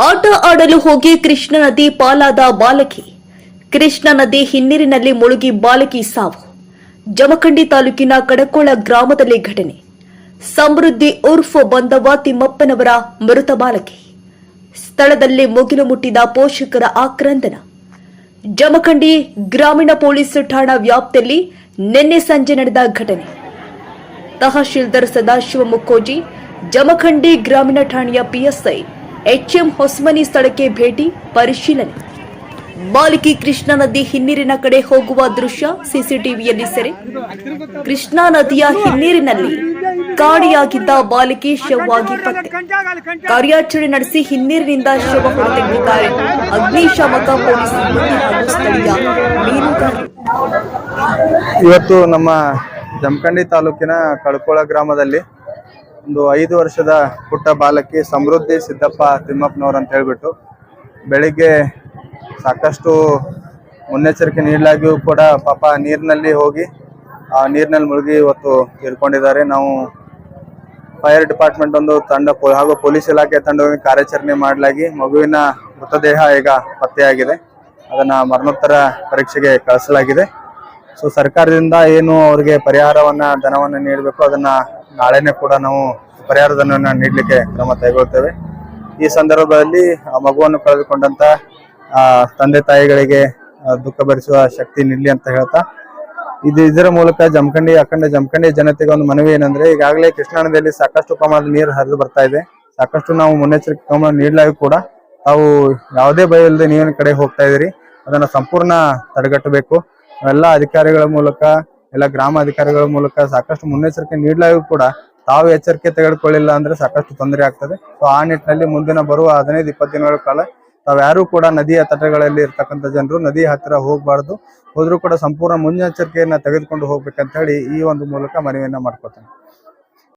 ಆಟ ಆಡಲು ಹೋಗಿ ಕೃಷ್ಣ ನದಿ ಪಾಲಾದ ಬಾಲಕಿ. ಕೃಷ್ಣ ನದಿ ಹಿನ್ನೀರಿನಲ್ಲಿ ಮುಳುಗಿ ಬಾಲಕಿ ಸಾವು. ಜಮಖಂಡಿ ತಾಲೂಕಿನ ಕಡಕೋಳ ಗ್ರಾಮದಲ್ಲಿ ಘಟನೆ. ಸಮೃದ್ಧಿ ಉರ್ಫ್ ಬಂದವ ತಿಮ್ಮಪ್ಪನವರ ಮೃತ ಬಾಲಕಿ. ಸ್ಥಳದಲ್ಲಿ ಮುಗಿಲು ಮುಟ್ಟಿದ ಪೋಷಕರ ಆಕ್ರಂದನ. ಜಮಖಂಡಿ ಗ್ರಾಮೀಣ ಪೊಲೀಸ್ ಠಾಣಾ ವ್ಯಾಪ್ತಿಯಲ್ಲಿ ನಿನ್ನೆ ಸಂಜೆ ನಡೆದ ಘಟನೆ. ತಹಶೀಲ್ದಾರ್ ಸದಾಶಿವ ಮುಕ್ಕೋಜಿ ಜಮಖಂಡಿ ಗ್ರಾಮೀಣ ಠಾಣೆಯ ಪಿಎಸ್ಐ. ಎಚ್ಎಂ ಹೊಸಮನಿ ಸ್ಥಳಕ್ಕೆ ಭೇಟಿ, ಪರಿಶೀಲನೆ. ಬಾಲಕಿ ಕೃಷ್ಣಾ ನದಿ ಹಿನ್ನೀರಿನ ಕಡೆ ಹೋಗುವ ದೃಶ್ಯ ಸಿಸಿಟಿವಿಯಲ್ಲಿ ಸೆರೆ. ಕೃಷ್ಣಾ ನದಿಯ ಹಿನ್ನೀರಿನಲ್ಲಿ ಕಾಡಿಯಾಗಿದ್ದ ಬಾಲಕಿ ಶವವಾಗಿ ಪತ್ತೆ. ಕಾರ್ಯಾಚರಣೆ ನಡೆಸಿ ಹಿನ್ನೀರಿನಿಂದ ಶವ ಹೊರತೆಗೆದಿದ್ದಾರೆ. ಅಗ್ನಿಶಾಮಕ ಪೊಲೀಸ್ ಸಿಬ್ಬಂದಿ ಸ್ಥಳೀಯ ಇವತ್ತು ನಮ್ಮ ಜಮಖಂಡಿ ತಾಲೂಕಿನ ಕಳ್ಕೋಳ ಗ್ರಾಮದಲ್ಲಿ ಒಂದು ಐದು ವರ್ಷದ ಪುಟ್ಟ ಬಾಲಕಿ ಸಮೃದ್ಧಿ ಸಿದ್ದಪ್ಪ ತಿಮ್ಮಪ್ಪನವ್ರು ಅಂತ ಹೇಳ್ಬಿಟ್ಟು ಬೆಳಿಗ್ಗೆ ಸಾಕಷ್ಟು ಮುನ್ನೆಚ್ಚರಿಕೆ ನೀಡಲಾಗಿಯೂ ಕೂಡ ಪಾಪ ನೀರಿನಲ್ಲಿ ಹೋಗಿ ಆ ನೀರಿನಲ್ಲಿ ಮುಳುಗಿ ಇವತ್ತು ತೀರ್ಕೊಂಡಿದ್ದಾರೆ ನಾವು ಫೈರ್ ಡಿಪಾರ್ಟ್ಮೆಂಟ್ ಒಂದು ತಂಡ ಹಾಗೂ ಪೊಲೀಸ್ ಇಲಾಖೆ ತಂಡವನ್ನು ಕಾರ್ಯಾಚರಣೆ ಮಾಡಲಾಗಿ ಮಗುವಿನ ಮೃತದೇಹ ಈಗ ಪತ್ತೆಯಾಗಿದೆ. ಅದನ್ನ ಮರಣೋತ್ತರ ಪರೀಕ್ಷೆಗೆ ಕಳಿಸಲಾಗಿದೆ. ಸೊ ಸರ್ಕಾರದಿಂದ ಏನು ಅವರಿಗೆ ಪರಿಹಾರವನ್ನು ಧನವನ್ನು ನೀಡಬೇಕು ಅದನ್ನ ನಾಳೆನೆ ಕೂಡ ನಾವು ಪರಿಹಾರ ಧನವನ್ನ ನೀಡಲಿಕ್ಕೆ ಕ್ರಮ ಕೈಗೊಳ್ತೇವೆ ಈ ಸಂದರ್ಭದಲ್ಲಿ ಆ ಮಗುವನ್ನು ಕಳೆದುಕೊಂಡಂತ ತಂದೆ ತಾಯಿಗಳಿಗೆ ದುಃಖ ಭರಿಸುವ ಶಕ್ತಿ ನೀಡಲಿ ಅಂತ ಹೇಳ್ತಾ, ಇದು ಇದರ ಮೂಲಕ ಜಮಖಂಡಿ, ಅಖಂಡ ಜಮಖಂಡಿ ಜನತೆಗೆ ಒಂದು ಮನವಿ ಏನಂದ್ರೆ, ಈಗಾಗಲೇ ಕೃಷ್ಣಾ ನದಿಯಲ್ಲಿ ಸಾಕಷ್ಟು ಪ್ರಮಾಣದ ನೀರು ಹರಿದು ಬರ್ತಾ ಇದೆ. ಸಾಕಷ್ಟು ನಾವು ಮುನ್ನೆಚ್ಚರಿಕೆ ಕ್ರಮ ನೀಡಲಾಗಿ ಕೂಡ ತಾವು ಯಾವುದೇ ಭಯ ನೀರಿನ ಕಡೆ ಹೋಗ್ತಾ ಇದೀರಿ ಅದನ್ನ ಸಂಪೂರ್ಣ ತಡೆಗಟ್ಟಬೇಕು. ಎಲ್ಲ ಅಧಿಕಾರಿಗಳ ಮೂಲಕ ಎಲ್ಲ ಗ್ರಾಮ ಅಧಿಕಾರಿಗಳ ಮೂಲಕ ಸಾಕಷ್ಟು ಮುನ್ನೆಚ್ಚರಿಕೆ ನೀಡಲಾಗೂ ಕೂಡ ತಾವು ಎಚ್ಚರಿಕೆ ತೆಗೆದುಕೊಳ್ಳಿಲ್ಲ ಅಂದ್ರೆ ಸಾಕಷ್ಟು ತೊಂದರೆ ಆಗ್ತದೆ. ಸೊ ಆ ನಿಟ್ಟಿನಲ್ಲಿ ಮುಂದಿನ ಬರುವ ಹದಿನೈದು, ಇಪ್ಪತ್ತು ದಿನಗಳ ಕಾಲ ತಾವ್ಯಾರೂ ಕೂಡ ನದಿಯ ತಟಗಳಲ್ಲಿ ಇರ್ತಕ್ಕಂಥ ಜನರು ನದಿ ಹತ್ತಿರ ಹೋಗಬಾರ್ದು. ಹೋದ್ರೂ ಕೂಡ ಸಂಪೂರ್ಣ ಮುನ್ನೆಚ್ಚರಿಕೆಯನ್ನ ತೆಗೆದುಕೊಂಡು ಹೋಗ್ಬೇಕಂತ ಹೇಳಿ ಈ ಒಂದು ಮೂಲಕ ಮನವಿಯನ್ನ ಮಾಡ್ಕೊತೇನೆ.